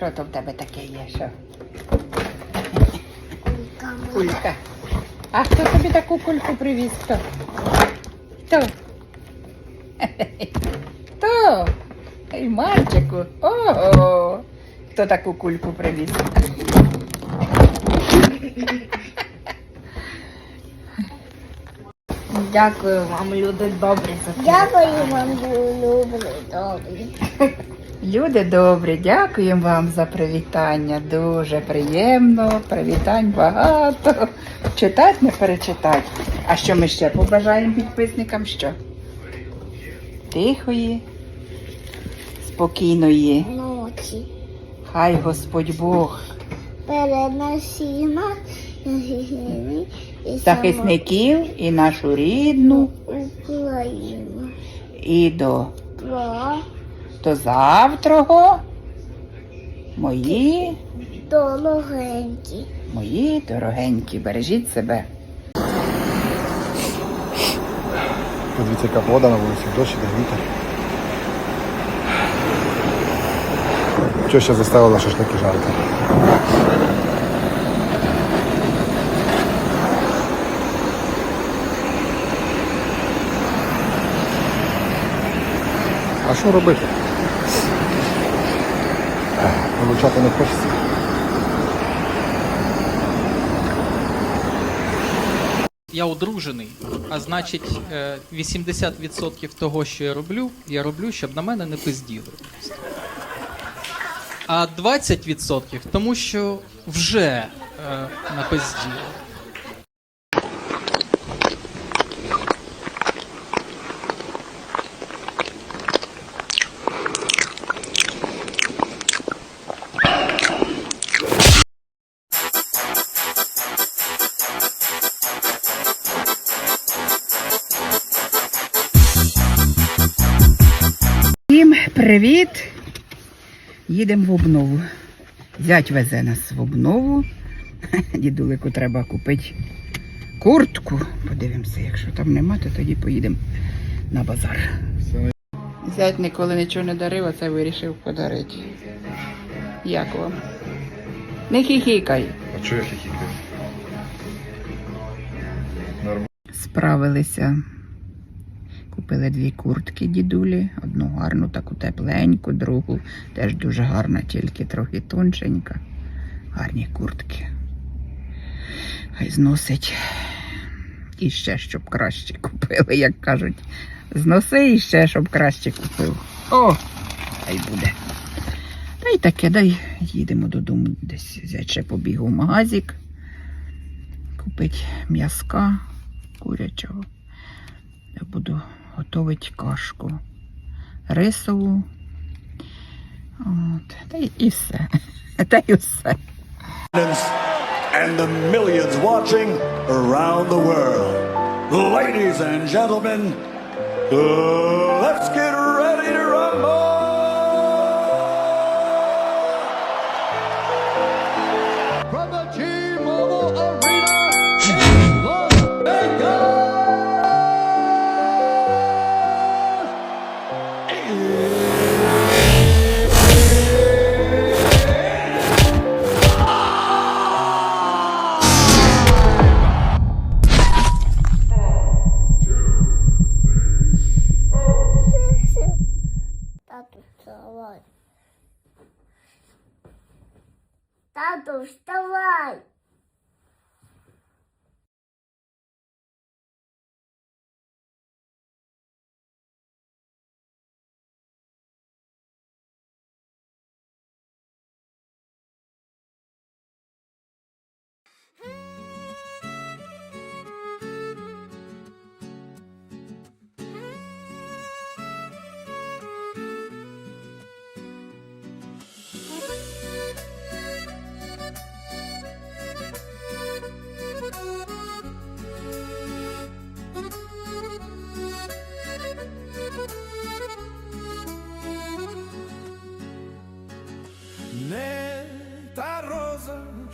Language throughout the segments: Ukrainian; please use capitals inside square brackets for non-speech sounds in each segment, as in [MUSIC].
Що то в тебе таке є? Що? Кулька. А хто тобі таку кульку привіз? Хто? Хто? Хто? Ей, мальчику. Ого. Хто таку кульку привіз? Дякую вам, люди добрі за це. Дякую вам, люблю, добрі. [LAUGHS] Люди добрі, дякуємо вам за привітання. Дуже приємно. Привітань багато. Читати не перечитати. А що ми ще побажаємо підписникам? Що? Тихої, спокійної. Ночі. Хай Господь Бог Переносімо і захисників і нашу рідну, Україну. і до, до завтрого. Мої, дорогенькі. мої дорогенькі, бережіть себе. Подивіться, яка погода на вулиці, дощ іде вітер. Що ще заставила шашлики жарити? А що робити? Ех, не хочеться. Я одружений, а значить, е, 80% того, що я роблю, я роблю, щоб на мене не пизділи. А 20% тому, що вже е, напизділи. Привіт! Їдемо в обнову. Зять везе нас в обнову. [LAUGHS] Дідулику треба купити куртку. Подивимося, якщо там нема, то тоді поїдемо на базар. Зять ніколи нічого не дарив, а це вирішив подарити. Як вам? Не хихікай. А чого я? Нормально. Справилися. Купили дві куртки дідулі, одну гарну, таку тепленьку, другу теж дуже гарна, тільки трохи тоншенька. Гарні куртки. Хай зносить. І ще, щоб краще купили, як кажуть. Зноси і ще, щоб краще купив. О! Хай буде. Та й таке, дай їдемо додому десь взяти ще побігу в магазик. Купить м'язка курячого. Я буду готувати кашку. Рисову. От. Та і все. Та й все. and the millions watching around the world. Ladies and gentlemen, uh, let's get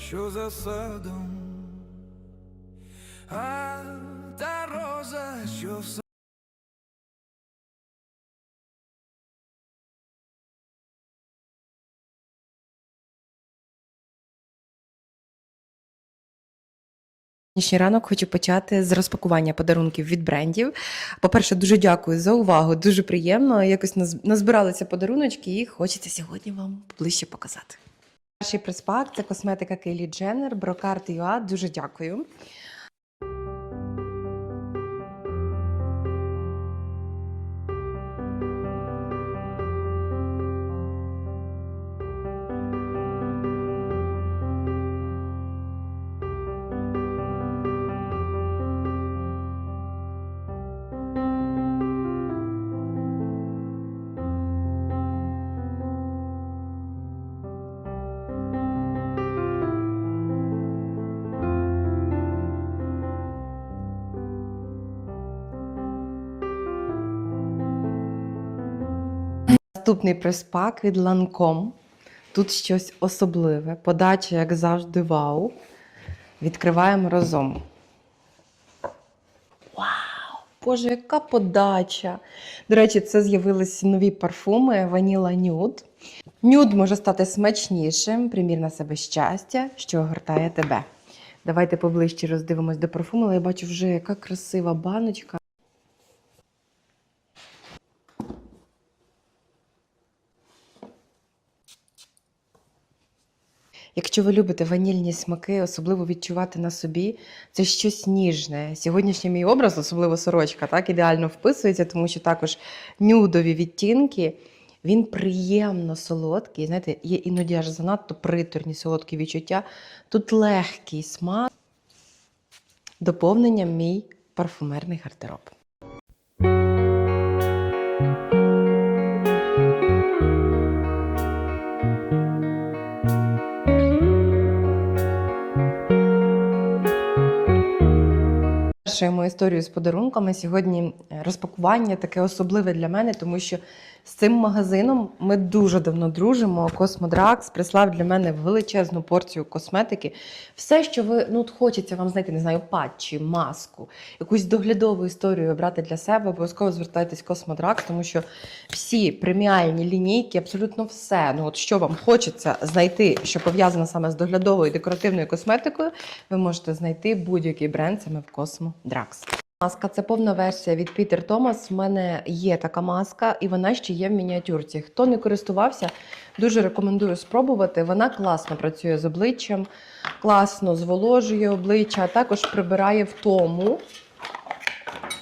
що за садом, а та роза, що в садом. Ранок хочу почати з розпакування подарунків від брендів. По-перше, дуже дякую за увагу, дуже приємно. Якось назбиралися подаруночки, і хочеться сьогодні вам ближче показати. Перший приспак це косметика Кейлі Дженнер, Брокарт Юа. Дуже дякую. Наступний приспак від Lancome. Тут щось особливе. Подача, як завжди, вау. Відкриваємо разом. Вау! Боже, яка подача! До речі, це з'явилися нові парфуми Vanilla Nude. Нюд може стати смачнішим, примір на себе щастя, що огортає тебе. Давайте поближче роздивимось до парфуму, але я бачу вже, яка красива баночка. Якщо ви любите ванільні смаки, особливо відчувати на собі, це щось ніжне. Сьогоднішній мій образ, особливо сорочка, так ідеально вписується, тому що також нюдові відтінки. Він приємно солодкий. Знаєте, є іноді аж занадто приторні солодкі відчуття. Тут легкий смак. Доповнення мій парфумерний гардероб. Завершуємо історію з подарунками. Сьогодні е, розпакування таке особливе для мене, тому що з цим магазином ми дуже давно дружимо. Космодракс прислав для мене величезну порцію косметики. Все, що ви ну от хочеться вам знайти, не знаю, патчі, маску, якусь доглядову історію обрати для себе. Обов'язково звертайтесь в Космодракс, тому що всі преміальні лінійки, абсолютно все. Ну от що вам хочеться знайти, що пов'язано саме з доглядовою декоративною косметикою, ви можете знайти будь-який бренд саме в Космодракс. Маска це повна версія від Peter Thomas. У мене є така маска, і вона ще є в мініатюрці. Хто не користувався, дуже рекомендую спробувати. Вона класно працює з обличчям, класно зволожує обличчя, а також прибирає втому.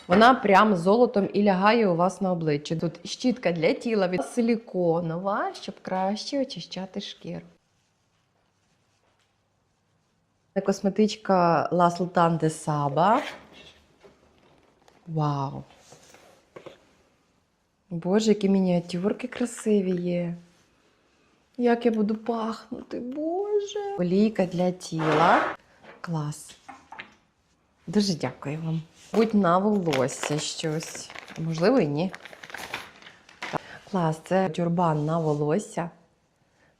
Вона прям золотом і лягає у вас на обличчі. Тут щітка для тіла від силіконова, щоб краще очищати шкіру. Косметичка La Sultan de. Вау! Боже, які мініатюрки красиві є. Як я буду пахнути, Боже. Олійка для тіла. Клас. Дуже дякую вам. Будь на волосся щось. Можливо, і ні. Клас, це тюрбан на волосся.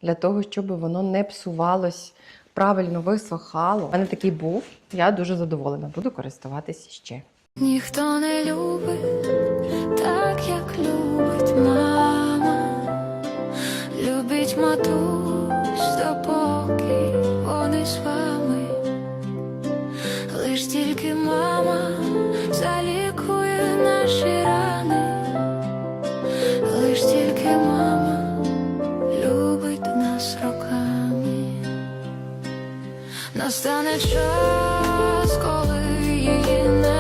Для того, щоб воно не псувалось, правильно висохало. У мене такий був. Я дуже задоволена. Буду користуватися ще. Ніхто не любить так, як любить мама, любить матусь, допоки вони з вами. Лиш тільки мама залікує наші рани, лиш тільки мама любить нас роками. Настане час, коли її не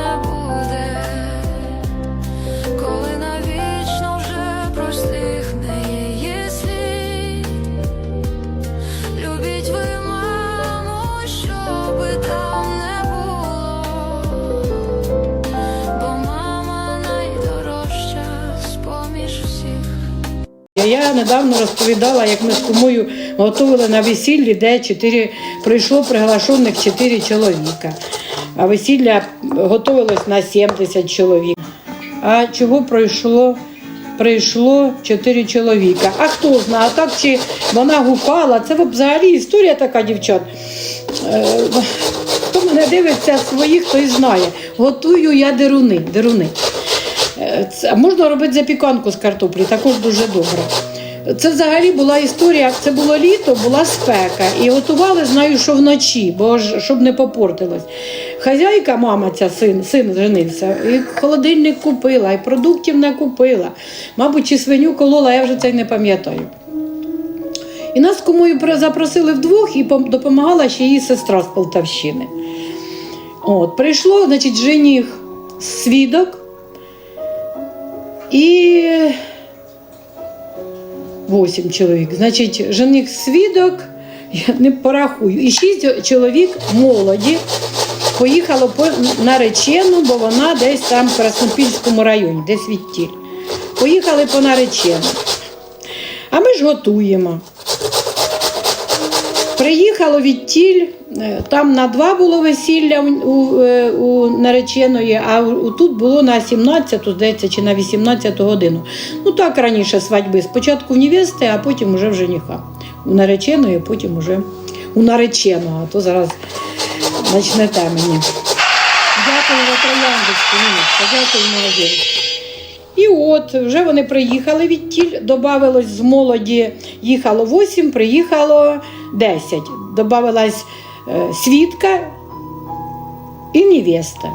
Я недавно розповідала, як ми з кумою готували на весіллі, де чотири прийшло приглашених чотири чоловіка. А весілля готувалось на 70 чоловік. А чого пройшло? Прийшло чотири чоловіка. А хто знає, а так чи вона гукала? Це взагалі історія така, дівчат. Е, Хто мене дивиться своїх, той знає. Готую я деруни. деруни. Це можна робити запіканку з картоплі, також дуже добре. Це взагалі була історія. Це було літо, була спека. І готували, знаю, що вночі, бо ж щоб не попортилось. хазяйка, мама ця син, син женився, і холодильник купила, і продуктів не купила. Мабуть, чи свиню колола, я вже це й не пам'ятаю. І нас кумою при- запросили вдвох і допомагала ще її сестра з Полтавщини. От, прийшло, значить, жених свідок і вісім чоловік. Значить, жених свідок, я не порахую, і шість чоловік молоді поїхало по наречену, бо вона десь там в Краснопільському районі, десь відтіль. Поїхали по наречену. А ми ж готуємо. Приїхало відтіль, там на два було весілля у, у, е, нареченої, а у- тут було на 17, здається, чи на 18 годину. Ну так раніше свадьби. Спочатку в невести, а потім уже в жениха. У нареченої, потім уже у нареченого. А то зараз почнете мені. Дякую за трояндочку, дякую молодець. І от вже вони приїхали від тіль, додавалось з молоді, їхало 8, приїхало 10. Добавилась е, свідка і невеста.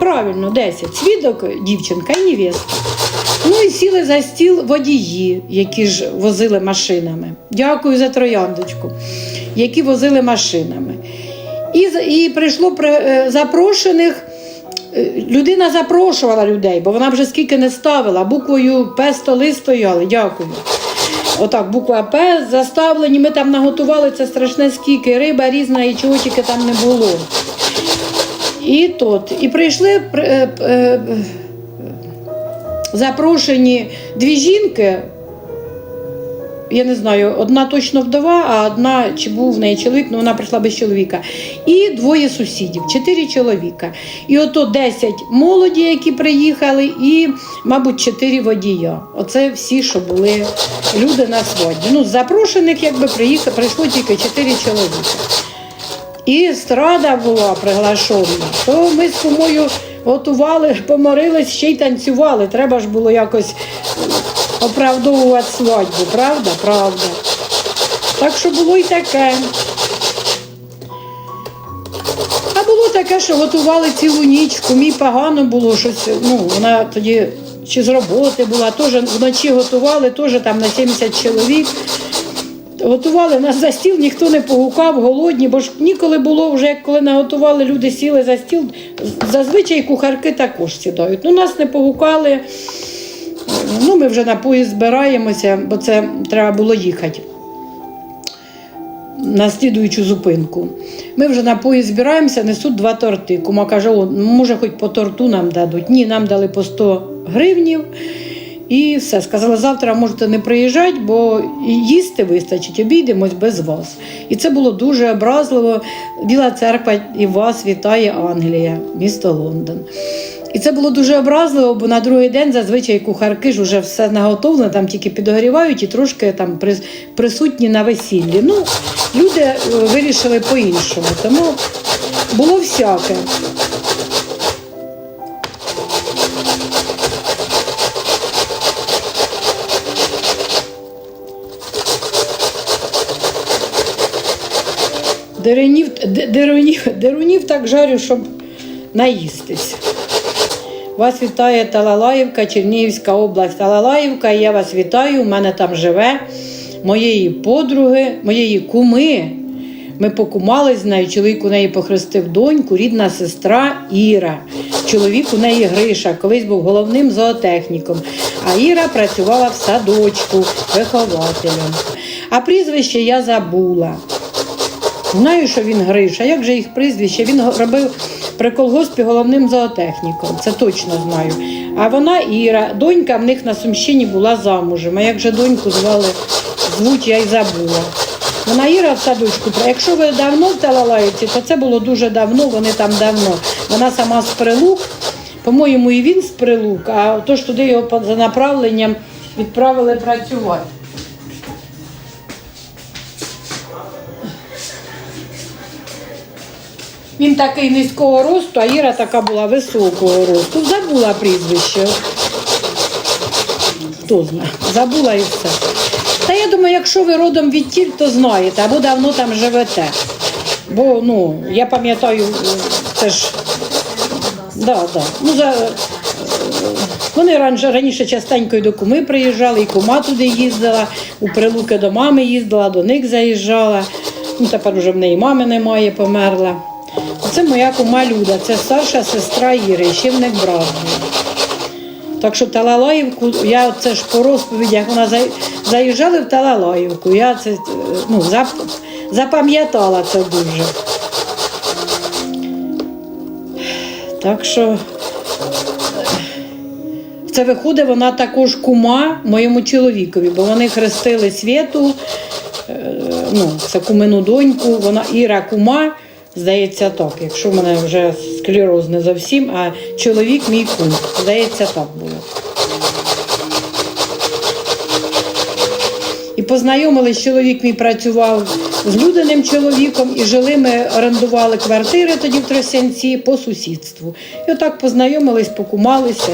Правильно, 10. Свідок, дівчинка і невеста. Ну і сіли за стіл водії, які ж возили машинами. Дякую за трояндочку, які возили машинами. І, і прийшло при- е, запрошених. Е, Людина запрошувала людей, бо вона вже скільки не ставила. Буквою П столи стояли. Дякую. Отак, буква П заставлені. Ми там наготували це страшне скільки. Риба різна і чого тільки там не було. І тут. І прийшли е, е, е, запрошені дві жінки. Я не знаю, одна точно вдова, а одна чи був в неї чоловік, ну вона прийшла без чоловіка. І двоє сусідів, чотири чоловіка. І ото 10 молоді, які приїхали, і, мабуть, чотири водія. Оце всі, що були люди на свадьбі. Ну, запрошених, якби приїхали, прийшло тільки чотири чоловіка. І страда була приглашена. То ми з кумою готували, поморились, ще й танцювали. Треба ж було якось оправдовувати свадьбу, правда? Правда. Так що було і таке. А було таке, що готували цілу ніч, кумі погано було щось. Ну, вона тоді чи з роботи була, теж вночі готували, теж там на 70 чоловік. Готували нас за стіл, ніхто не погукав, голодні, бо ж ніколи було вже, як коли наготували, люди сіли за стіл. Зазвичай кухарки також сідають. Ну, нас не погукали. Ну, ми вже на поїзд збираємося, бо це треба було їхати на слідуючу зупинку. Ми вже на поїзд збираємося, несуть два торти. Кума каже, о, може, хоч по торту нам дадуть. Ні, нам дали по 100 гривнів. І все. Сказали, завтра можете не приїжджати, бо їсти вистачить, обійдемось без вас. І це було дуже образливо. Біла церква і вас вітає Англія, місто Лондон. І це було дуже образливо, бо на другий день зазвичай кухарки ж вже все наготовлено, там тільки підогрівають і трошки там присутні на весіллі. Ну, люди е, вирішили по-іншому, тому було всяке. Дерунів, де- дерунів, дерунів так жарю, щоб наїстись. Вас вітає Талалаївка, Чернігівська область. Талалаївка, я вас вітаю. У мене там живе моєї подруги, моєї куми. Ми покумались з нею. Чоловік у неї похрестив доньку, рідна сестра Іра. Чоловік у неї Гриша, колись був головним зоотехніком. А Іра працювала в садочку вихователем. А прізвище я забула. Знаю, що він Гриша. Як же їх прізвище? Він робив при колгоспі головним зоотехніком, це точно знаю. А вона Іра, донька в них на Сумщині була замужем. А як же доньку звали, звуть я й забула. Вона Іра в садочку. Якщо ви давно в Талалаївці, то це було дуже давно, вони там давно. Вона сама з Прилук, по-моєму, і він з Прилук, а то ж туди його за направленням відправили працювати. Він такий низького росту, а Іра така була високого росту. Забула прізвище. Хто знає, забула і все. Та я думаю, якщо ви родом від тіль, то знаєте, або давно там живете. Бо ну, я пам'ятаю, це ж. Да, да. Ну, за, вони раніше, раніше частенько і до куми приїжджали, і кума туди їздила, у прилуки до мами їздила, до них заїжджала. Ну, тепер вже в неї мами немає, померла. Це моя кума Люда, це старша сестра Іри, ще в них брат. Так що Талалаївку, я це ж по розповідях, вона за- заїжджали в Талалаївку. Я це е, ну, запам'ятала це дуже. Так що це виходить, вона також кума моєму чоловікові, бо вони хрестили світу, е, ну, це кумину доньку, вона Іра кума, здається так, якщо в мене вже склероз не зовсім, а чоловік мій кум. Здається, так було. І познайомились, чоловік мій працював з людиним чоловіком, і жили ми, орендували квартири тоді в Тросянці по сусідству. І отак познайомились, покумалися.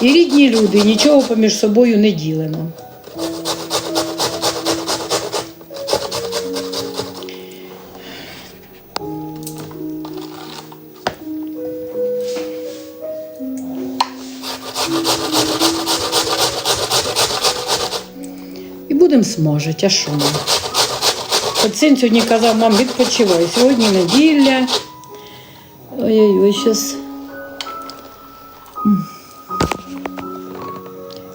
І рідні люди, нічого поміж собою не ділимо. Будемо смажити, а що ми? Син сьогодні казав, мам, відпочивай. Сьогодні неділя. Ой-ой-ой, щас.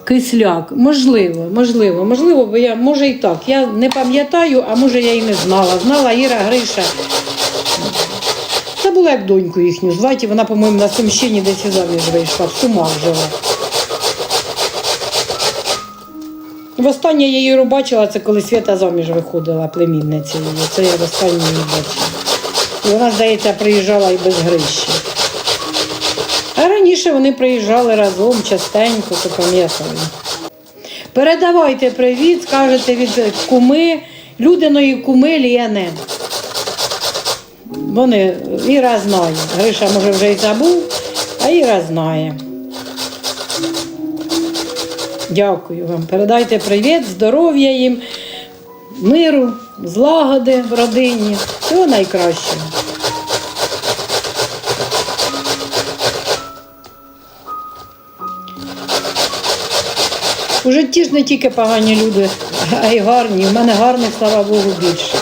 Кисляк, можливо, можливо, можливо, бо я може і так. Я не пам'ятаю, а може я і не знала. Знала Іра Гриша. Це була як доньку їхню звати. Вона, по-моєму, на Сумщині десь і заміж вийшла, в Сумах жила. Востаннє я її бачила, це коли Свята заміж виходила, племінниця її. Це я востаннє її бачила. І вона, здається, приїжджала і без грищі. А раніше вони приїжджали разом частенько, то пам'ятаю. Передавайте привіт, скажете від куми, людиної куми Ліяне. Вони Іра знає. Гриша, може, вже й забув, а Іра знає. Дякую вам. Передайте привіт, здоров'я їм, миру, злагоди в родині. Всього найкращого. У житті ж не тільки погані люди, а й гарні. У мене гарних, слава Богу, більше.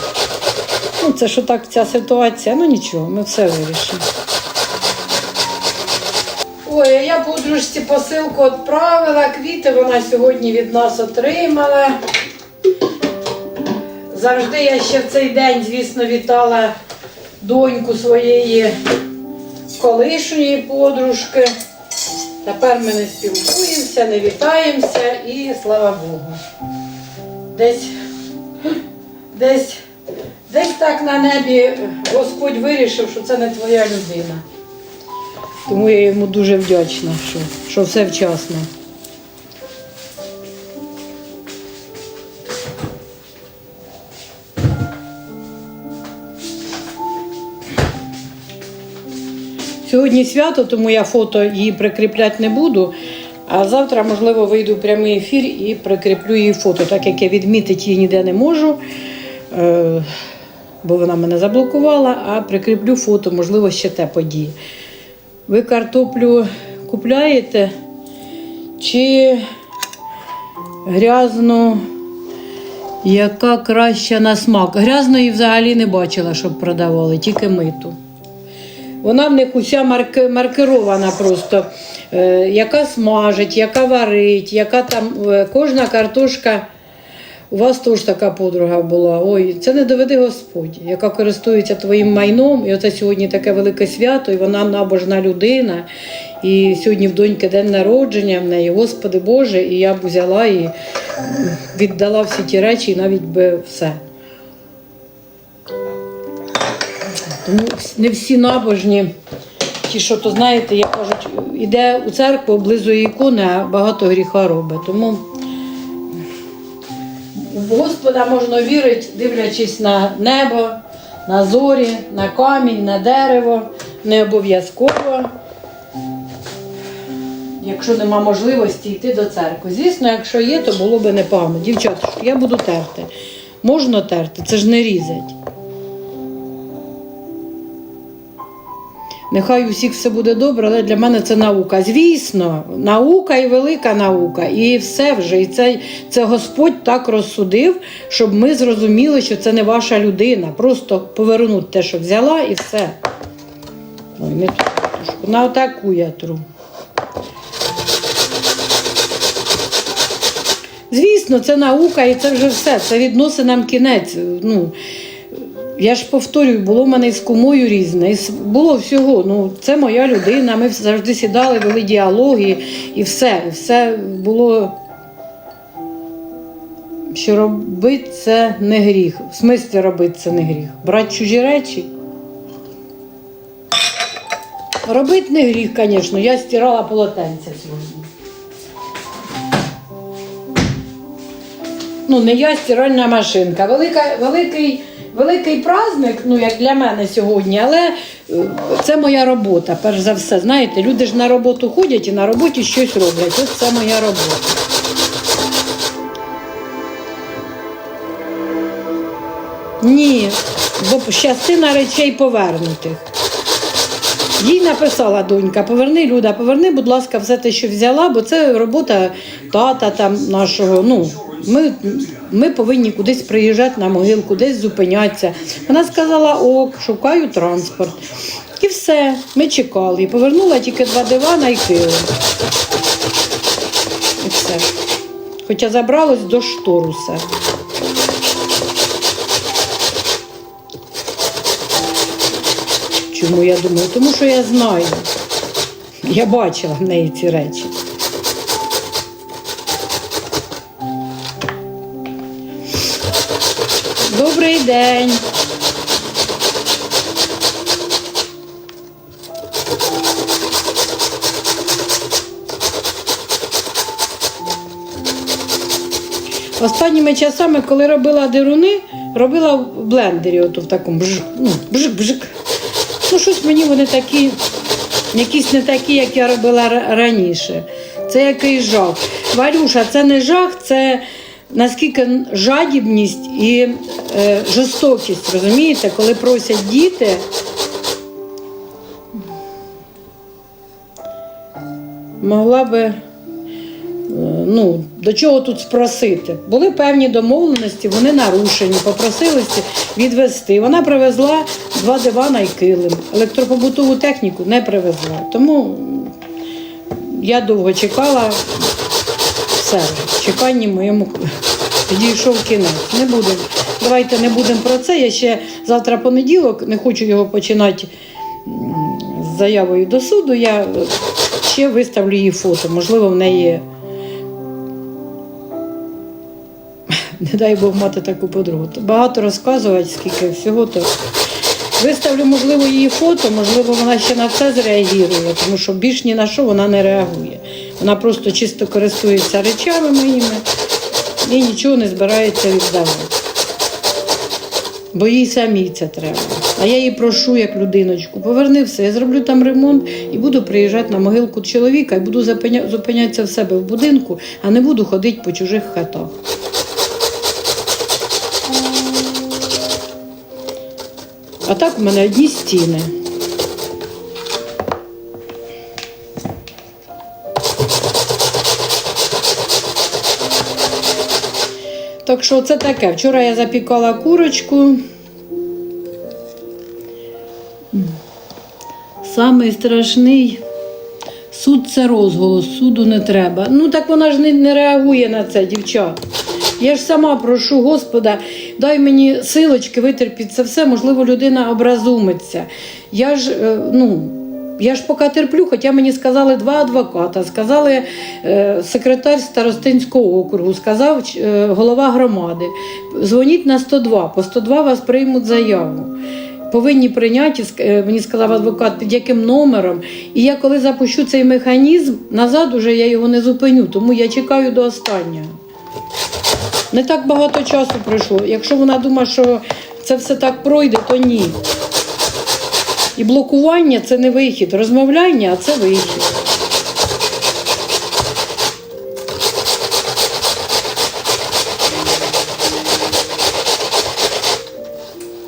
Ну, це що так ця ситуація, ну нічого, ми все вирішимо. Я подружці посилку відправила, квіти вона сьогодні від нас отримала. Завжди я ще в цей день, звісно, вітала доньку своєї колишньої подружки. Тепер ми не спілкуємося, не вітаємося і слава Богу. Десь, десь, десь так на небі Господь вирішив, що це не твоя людина. Тому я йому дуже вдячна, що, що все вчасно. Сьогодні свято, тому я фото її прикріпляти не буду. А завтра, можливо, вийду в прямий ефір і прикріплю її фото, так як я відмітити її ніде не можу, е, бо вона мене заблокувала, а прикріплю фото, можливо, ще те події. Ви картоплю купляєте чи грязну, яка краща на смак? Грязної взагалі не бачила, щоб продавали, тільки миту. Вона в них уся марки, маркирована просто, е, яка смажить, яка варить, яка там е, кожна картошка. У вас теж така подруга була. Ой, це не доведи Господь, яка користується твоїм майном. І оце сьогодні таке велике свято, і вона набожна людина. І сьогодні в доньки день народження в неї, Господи Боже, і я б взяла і віддала всі ті речі, і навіть би все. Тому не всі набожні, ті, що то знаєте, як кажуть, іде у церкву, облизує ікони, а багато гріха робить. Тому в Господа можна вірити, дивлячись на небо, на зорі, на камінь, на дерево, не обов'язково. Якщо нема можливості йти до церкви. Звісно, якщо є, то було б непогано. Дівчата, я буду терти. Можна терти, це ж не різать. Нехай у всіх все буде добре, але для мене це наука. Звісно, наука і велика наука. І все вже. І це, це Господь так розсудив, щоб ми зрозуміли, що це не ваша людина. Просто повернути те, що взяла, і все. Ой, не. На отаку я тру. Звісно, це наука і це вже все. Це відносить нам кінець. Ну, я ж повторюю, було в мене з кумою різне, було всього. Ну, це моя людина. Ми завжди сідали, вели діалоги, і все. І все було. Що робити це не гріх. В смислі робити це не гріх. Брати чужі речі. Робити не гріх, звісно. Я стирала полотенця сьогодні. ну не я стиральна машинка. Велика, великий, великий праздник, ну як для мене сьогодні, але е, це моя робота. Перш за все, знаєте, люди ж на роботу ходять і на роботі щось роблять. Ось це моя робота. Ні, бо частина речей повернутих. Їй написала донька, поверни, Люда, поверни, будь ласка, все те, що взяла, бо це робота тата там нашого. Ну, ми, ми повинні кудись приїжджати на могилку, десь зупинятися. Вона сказала, ок, шукаю транспорт. І все, ми чекали. І повернула тільки два дивана і килим. І все. Хоча забралось до штору все. Чому я думаю? Тому що я знаю. Я бачила в неї ці речі. День. Останніми часами, коли робила дируни, робила в блендері, ото в такому бжик, ну, бжик, бжик. Ну, щось мені вони такі, якісь не такі, як я робила раніше. Це якийсь жах. Варюша, це не жах, це наскільки жадібність і жорстокість, розумієте, коли просять діти. Могла би е, ну, до чого тут спросити? Були певні домовленості, вони нарушені, попросилися відвезти. Вона привезла два дивана і килим. Електропобутову техніку не привезла. Тому я довго чекала, все, чекання моєму [LAUGHS] підійшов кінець. Не будемо. Давайте не будемо про це. Я ще завтра понеділок, не хочу його починати з заявою до суду. Я е, ще виставлю її фото. Можливо, в неї. [LAUGHS] Не дай Бог мати таку подругу. Багато розказувати, скільки всього, то виставлю, можливо, її фото, можливо, вона ще на це зреагує, тому що більш ні на що вона не реагує. Вона просто чисто користується речами моїми і нічого не збирається віддавати. Бо їй самій це треба. А я її прошу як людиночку, поверни все, я зроблю там ремонт і буду приїжджати на могилку чоловіка і буду зупиня- зупинятися в себе в будинку, а не буду ходити по чужих хатах. А так у мене одні стіни. Так що це таке. Вчора я запікала курочку. Самий страшний суд це розголос, суду не треба. Ну так вона ж не, не реагує на це, дівчат. Я ж сама прошу Господа, дай мені силочки витерпіти це все, можливо, людина образумиться. Я ж, е, ну, я ж поки терплю, хоча мені сказали два адвоката, сказали е, секретар Старостинського округу, сказав е, голова громади. Дзвоніть на 102, по 102 вас приймуть заяву. Повинні прийняти, е, мені сказав адвокат, під яким номером. І я коли запущу цей механізм, назад уже я його не зупиню, тому я чекаю до останнього. Не так багато часу пройшло. Якщо вона думає, що це все так пройде, то ні. І блокування це не вихід. Розмовляння, це вихід.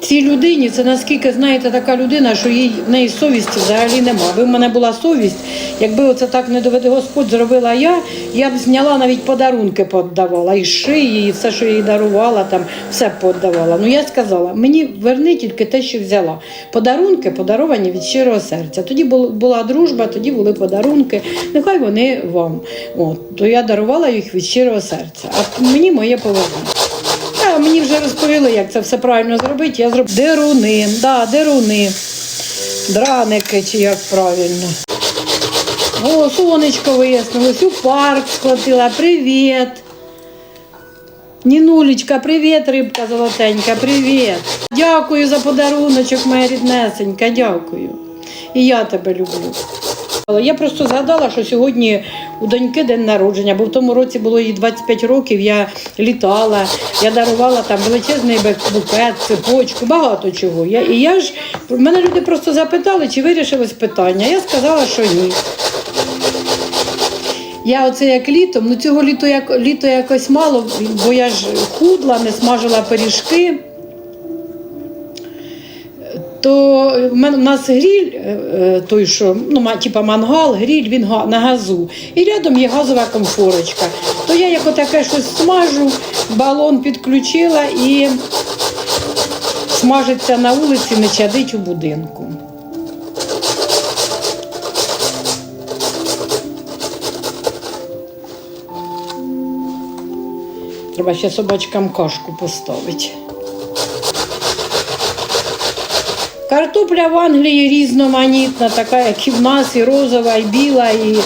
цій людині це наскільки, знаєте, така людина, що їй в неї совісті взагалі нема. Ви в мене була совість, якби оце так не доведе Господь зробила я, я б зняла навіть подарунки подавала, і шиї, і все, що їй дарувала, там все подавала. Ну я сказала, мені верни тільки те, що взяла. Подарунки подаровані від щирого серця. Тоді бу- була дружба, тоді були подарунки. Нехай вони вам. От, то я дарувала їх від щирого серця. А мені моє повернення. А мені вже розповіли, як це все правильно зробити. Я зроблю деруни, да, деруни, драники, чи як правильно. Сонечко вияснилось, у парк схватила. Привіт. Нінулечка, привіт, рибка золотенька, привіт. Дякую за подаруночок, моя ріднесенька, дякую. І я тебе люблю. Я просто згадала, що сьогодні у доньки день народження, бо в тому році було їй 25 років, я літала, я дарувала там величезний букет, цепочку, багато чого. Я, і я ж, мене люди просто запитали, чи вирішилось питання. Я сказала, що ні. Я оце як літом, ну цього літо, як, літо якось мало, бо я ж худла, не смажила пиріжки. То в нас гріль, е, е, той, що ну, типа мангал, гріль, він на газу. І рядом є газова комфорочка. То я як отаке щось смажу, балон підключила і смажиться на вулиці, не чадить у будинку. Треба ще собачкам кашку поставити. Картопля в Англії різноманітна, така, як і в нас, і розова, і біла, і,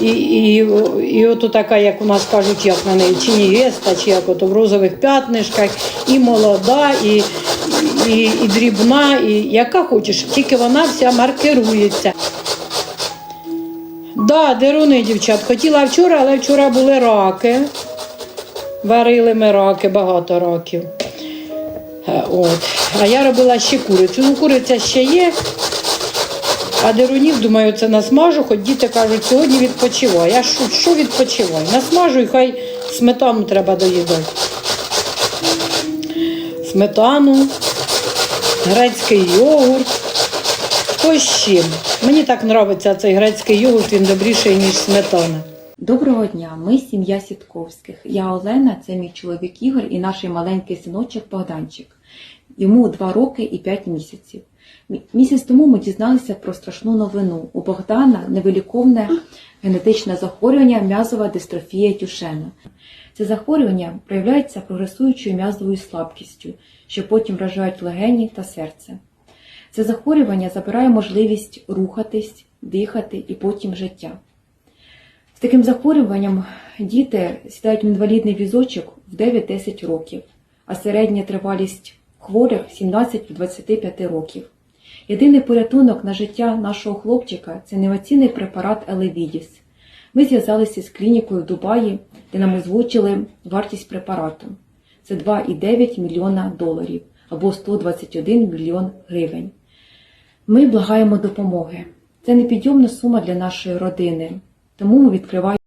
і, і, і от така, як у нас кажуть, як на неї, чи невеста, чи як от в розових п'ятнишках, і молода, і, і, і дрібна, і яка хочеш, тільки вона вся маркирується. Да, деруни, дівчат. Хотіла вчора, але вчора були раки. Варили ми раки, багато раків. Е, От. А я робила ще курицю. Ну, куриця ще є. А дерунів, думаю, це насмажу, хоч діти кажуть, сьогодні відпочивай. Я що, що відпочивай? Насмажу і хай сметану треба доїдати. Сметану, грецький йогурт. Хто з чим? Мені так подобається цей грецький йогурт, він добріший, ніж сметана. Доброго дня, ми сім'я Сітковських. Я Олена, це мій чоловік Ігор і наш маленький синочок Богданчик. Йому 2 роки і 5 місяців. Місяць тому ми дізналися про страшну новину. У Богдана невиліковне генетичне захворювання м'язова дистрофія Тюшена. Це захворювання проявляється прогресуючою м'язовою слабкістю, що потім вражають легені та серце. Це захворювання забирає можливість рухатись, дихати і потім життя. Таким захворюванням діти сідають в інвалідний візочок в 9-10 років, а середня тривалість хворих 17-25 років. Єдиний порятунок на життя нашого хлопчика це інноваційний препарат Елевідіс. Ми зв'язалися з клінікою в Дубаї, де нам озвучили вартість препарату. Це 2,9 мільйона доларів або 121 мільйон гривень. Ми благаємо допомоги. Це непідйомна сума для нашої родини, тому ми відкриваємо.